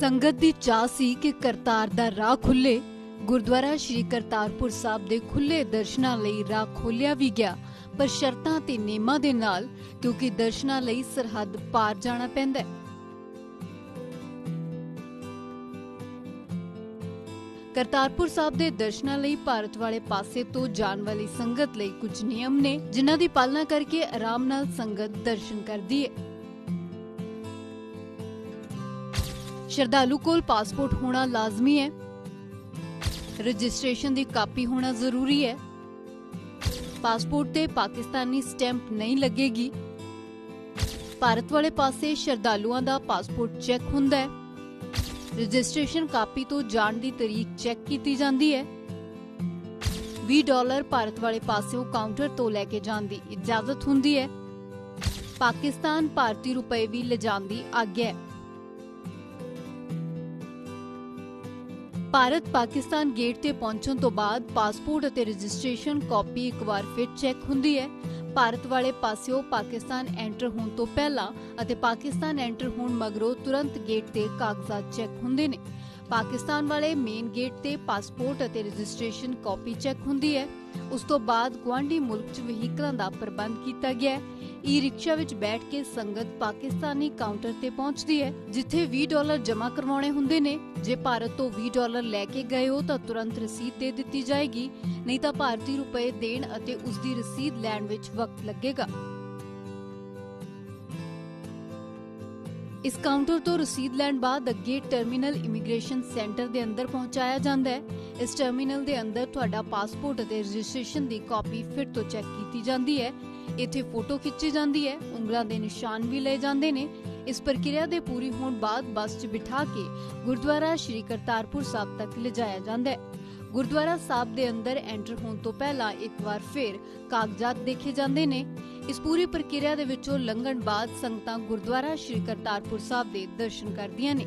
ਸੰਗਤ ਦੀ ਚਾਹ ਸੀ ਕਿ ਕਰਤਾਰ ਦਾ ਰਾਹ ਖੁੱਲੇ। ਗੁਰਦੁਆਰਾ ਸ੍ਰੀ ਕਰਤਾਰਪੁਰ ਸਾਹਿਬ ਦੇ ਖੁੱਲੇ ਦਰਸ਼ਨਾਂ ਲਈ ਰਾਹ ਖੋਲਿਆ ਵੀ ਗਿਆ, ਪਰ ਸ਼ਰਤਾਂ ਤੇ ਨਿਯਮਾਂ ਦੇ ਨਾਲ, ਕਿਉਂਕਿ ਦਰਸ਼ਨਾਂ ਲਈ ਸਰਹੱਦ ਪਾਰ ਜਾਣਾ ਪੈਂਦਾ ਹੈ। ਕਰਤਾਰਪੁਰ ਸਾਹਿਬ ਦੇ ਦਰਸ਼ਨਾਂ ਲਈ ਭਾਰਤ ਵਾਲੇ ਪਾਸੇ ਤੋਂ ਜਾਣ ਵਾਲੀ ਸੰਗਤ ਲਈ ਕੁਝ ਨਿਯਮ ਨੇ, ਜਿਨ੍ਹਾਂ ਦੀ ਪਾਲਣਾ ਕਰਕੇ ਆਰਾਮ ਨਾਲ ਸੰਗਤ ਦਰਸ਼ਨ ਕਰਦੀ ਹੈ। ਸ਼ਰਧਾਲੂ ਕੋਲ ਪਾਸਪੋਰਟ ਹੋਣਾ ਲਾਜ਼ਮੀ ਹੈ। ਰਜਿਸਟ੍ਰੇਸ਼ਨ ਦੀ ਕਾਪੀ ਹੋਣਾ ਜ਼ਰੂਰੀ ਹੈ। ਪਾਸਪੋਰਟ ਤੇ ਪਾਕਿਸਤਾਨੀ ਸਟੈਂਪ ਨਹੀਂ ਲੱਗੇਗੀ। ਭਾਰਤ ਵਾਲੇ ਪਾਸੇ ਸ਼ਰਧਾਲੂਆਂ ਦਾ ਪਾਸਪੋਰਟ ਚੈੱਕ ਹੁੰਦਾ ਹੈ। ਰਜਿਸਟ੍ਰੇਸ਼ਨ ਕਾਪੀ ਤੋਂ ਜਾਣ ਦੀ ਤਰੀਕ ਚੈੱਕ ਕੀਤੀ ਜਾਂਦੀ ਹੈ। 20 ਡਾਲਰ ਭਾਰਤ ਵਾਲੇ ਪਾਸਿਓਂ ਕਾਊਂਟਰ ਤੋਂ ਲੈ ਕੇ ਜਾਣ ਦੀ ਇਜਾਜ਼ਤ ਹੁੰਦੀ ਹੈ। ਪਾਕਿਸਤਾਨ ਭਾਰਤੀ ਰੁਪਏ ਵੀ ਲਿਜਾਣ ਦੀ ਆਗਿਆ ਹੈ। ਭਾਰਤ ਪਾਕਿਸਤਾਨ ਗੇਟ ਤੇ ਪਹੁੰਚਣ ਤੋਂ ਬਾਅਦ ਪਾਸਪੋਰਟ ਅਤੇ ਰਜਿਸਟ੍ਰੇਸ਼ਨ ਕਾਪੀ ਇੱਕ ਵਾਰ ਫਿਰ ਚੈੱਕ ਹੁੰਦੀ ਹੈ। ਭਾਰਤ ਵਾਲੇ ਪਾਸਿਓ ਪਾਕਿਸਤਾਨ ਐਂਟਰ ਹੋਣ ਤੋਂ ਪਹਿਲਾਂ ਅਤੇ ਪਾਕਿਸਤਾਨ ਐਂਟਰ ਹੋਣ ਮਗਰੋਂ ਤੁਰੰਤ ਗੇਟ ਤੇ ਕਾਗਜ਼ਾਤ ਚੈੱਕ ਹੁੰਦੇ ਨੇ। ਪਾਕਿਸਤਾਨ ਵਾਲੇ ਮੇਨ ਗੇਟ ਤੇ ਪਾਸਪੋਰਟ ਅਤੇ ਰਜਿਸਟ੍ਰੇਸ਼ਨ ਕਾਪੀ ਚੈੱਕ ਹੁੰਦੀ ਹੈ। ਉਸ ਤੋਂ ਬਾਅਦ ਗੁਆਂਢੀ ਮੁਲਕ 'ਚ ਵਹੀਕਲਾਂ ਦਾ ਪ੍ਰਬੰਧ ਕੀਤਾ ਗਿਆ ਹੈ। ਈ ਰਿਕਸ਼ਾ ਵਿੱਚ ਬੈਠ ਕੇ ਸੰਗਤ ਪਾਕਿਸਤਾਨੀ ਕਾਊਂਟਰ ਤੇ ਪਹੁੰਚਦੀ ਹੈ, ਜਿੱਥੇ 20 ਡਾਲਰ ਜਮ੍ਹਾਂ ਕਰਵਾਉਣੇ ਹੁੰਦੇ ਨੇ। ਜੇ ਭਾਰਤ ਤੋਂ 20 ਡਾਲਰ ਲੈ ਕੇ ਗਏ ਹੋ ਤਾਂ ਤੁਰੰਤ ਰਸੀਦ ਦੇ ਦਿੱਤੀ ਜਾਏਗੀ, ਨਹੀਂ ਤਾਂ ਭਾਰਤੀ ਰੁਪਏ ਦੇਣ ਅਤੇ ਉਸ ਦੀ ਰਸੀਦ ਲੈਣ ਵਿੱਚ ਵਕਤ ਲੱਗੇਗਾ। ਇਸ ਕਾਊਂਟਰ ਤੋਂ ਰਸੀਦ ਲੈਣ ਬਾਅਦ ਅੱਗੇ ਟਰਮੀਨਲ ਇਮੀਗ੍ਰੇਸ਼ਨ ਸੈਂਟਰ ਦੇ ਅੰਦਰ ਪਹੁੰਚਾਇਆ ਜਾਂਦਾ ਹੈ। ਇਸ ਟਰਮੀਨਲ ਦੇ ਅੰਦਰ ਤੁਹਾਡਾ ਪਾਸਪੋਰਟ ਅਤੇ ਰਜਿਸਟ੍ਰੇਸ਼ਨ ਦੀ ਕਾਪੀ ਫਿਰ ਤੋਂ ਚੈੱਕ ਕੀਤੀ ਜਾਂਦੀ ਹੈ। ਇੱਥੇ ਫੋਟੋ ਖਿੱਚੀ ਜਾਂਦੀ ਹੈ, ਉਂਗਲਾਂ ਦੇ ਨਿਸ਼ਾਨ ਵੀ ਲਏ ਜਾਂਦੇ ਨੇ। ਇਸ ਪ੍ਰਕਿਰਿਆ ਦੇ ਪੂਰੀ ਹੋਣ ਬਾਅਦ ਬੱਸ 'ਚ ਬਿਠਾ ਕੇ ਗੁਰਦੁਆਰਾ ਸ਼੍ਰੀ ਕਰਤਾਰਪੁਰ ਸਾਹਿਬ ਤੱਕ ਲਿਜਾਇਆ ਜਾਂਦਾ ਹੈ। ਗੁਰਦੁਆਰਾ ਸਾਹਿਬ ਦੇ ਅੰਦਰ ਐਂਟਰ ਹੋਣ ਤੋਂ ਪਹਿਲਾਂ ਇੱਕ ਵਾਰ ਫਿਰ ਕਾਗਜ਼ਾਤ ਦੇਖੇ ਜਾਂਦੇ ਨੇ। ਇਸ ਪੂਰੀ ਪ੍ਰਕਿਰਿਆ ਦੇ ਵਿੱਚੋਂ ਲੰਘਣ ਬਾਅਦ ਸੰਗਤਾਂ ਗੁਰਦੁਆਰਾ ਸ਼੍ਰੀ ਕਰਤਾਰਪੁਰ ਸਾਹਿਬ ਦੇ ਦਰਸ਼ਨ ਕਰਦੀਆਂ ਨੇ।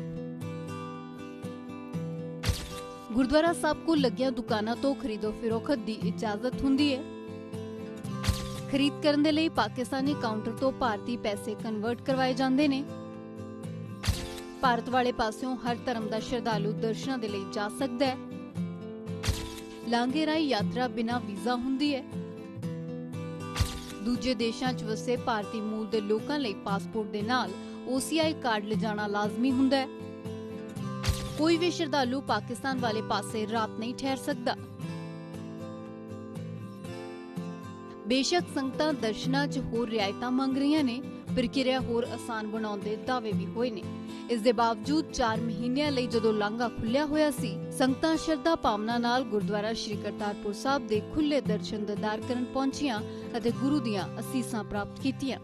ਗੁਰਦੁਆਰਾ ਸਾਹਿਬ ਕੋਲ ਲੱਗੀਆਂ ਦੁਕਾਨਾਂ ਤੋਂ ਖਰੀਦੋ ਫਰੋਖਤ ਦੀ ਇਜਾਜ਼ਤ ਹੁੰਦੀ ਹੈ। ਖਰੀਦ ਕਰਨ ਦੇ ਲਈ ਪਾਕਿਸਤਾਨੀ ਕਾਊਂਟਰ ਤੋਂ ਭਾਰਤੀ ਪੈਸੇ ਕਨਵਰਟ ਕਰਵਾਏ ਜਾਂਦੇ ਨੇ। ਭਾਰਤ ਵਾਲੇ ਪਾਸਿਓਂ ਹਰ ਧਰਮ ਦਾ ਸ਼ਰਧਾਲੂ ਦਰਸ਼ਨਾਂ ਦੇ ਲਈ ਜਾ ਸਕਦਾ ਹੈ। ਲਾਂਘੇ ਰਾਹੀਂ ਯਾਤਰਾ ਬਿਨਾ ਵੀਜ਼ਾ ਹੁੰਦੀ ਹੈ। ਦੂਜੇ ਦੇਸ਼ਾਂ 'ਚ ਵਸੇ ਭਾਰਤੀ ਮੂਲ ਦੇ ਲੋਕਾਂ ਲਈ ਪਾਸਪੋਰਟ ਦੇ ਨਾਲ OCI ਕਾਰਡ ਲਿਜਾਣਾ ਲਾਜ਼ਮੀ ਹੁੰਦਾ ਹੈ। ਕੋਈ ਵੀ ਸ਼ਰਧਾਲੂ ਪਾਕਿਸਤਾਨ ਵਾਲੇ ਪਾਸੇ ਰਾਤ ਨਹੀਂ ਠਹਿਰ ਸਕਦਾ। ਬੇਸ਼ੱਕ ਸੰਗਤਾਂ ਦਰਸ਼ਨਾਂ 'ਚ ਹੋਰ ਰਿਆਇਤਾਂ ਮੰਗ ਰਹੀਆਂ ਨੇ ਪ੍ਰਕਿਰਿਆ ਹੋਰ ਆਸਾਨ ਬਣਾਉਣ ਦੇ ਦਾਅਵੇ ਵੀ ਹੋਏ ਨੇ। ਇਸ ਦੇ ਬਾਵਜੂਦ 4 ਮਹੀਨਿਆਂ ਲਈ ਜਦੋਂ ਲਾਂਘਾ ਖੁੱਲਿਆ ਹੋਇਆ ਸੀ, ਸੰਗਤਾਂ ਸ਼ਰਧਾ ਭਾਵਨਾ ਨਾਲ ਗੁਰਦੁਆਰਾ ਸ਼੍ਰੀ ਕਰਤਾਰਪੁਰ ਸਾਹਿਬ ਦੇ ਖੁੱਲੇ ਦਰਸ਼ਨ ਦਦਾਰ ਕਰਨ ਪਹੁੰਚੀਆਂ ਅਤੇ ਗੁਰੂ ਦੀਆਂ ਅਸੀਸਾਂ ਪ੍ਰਾਪਤ ਕੀਤੀਆਂ।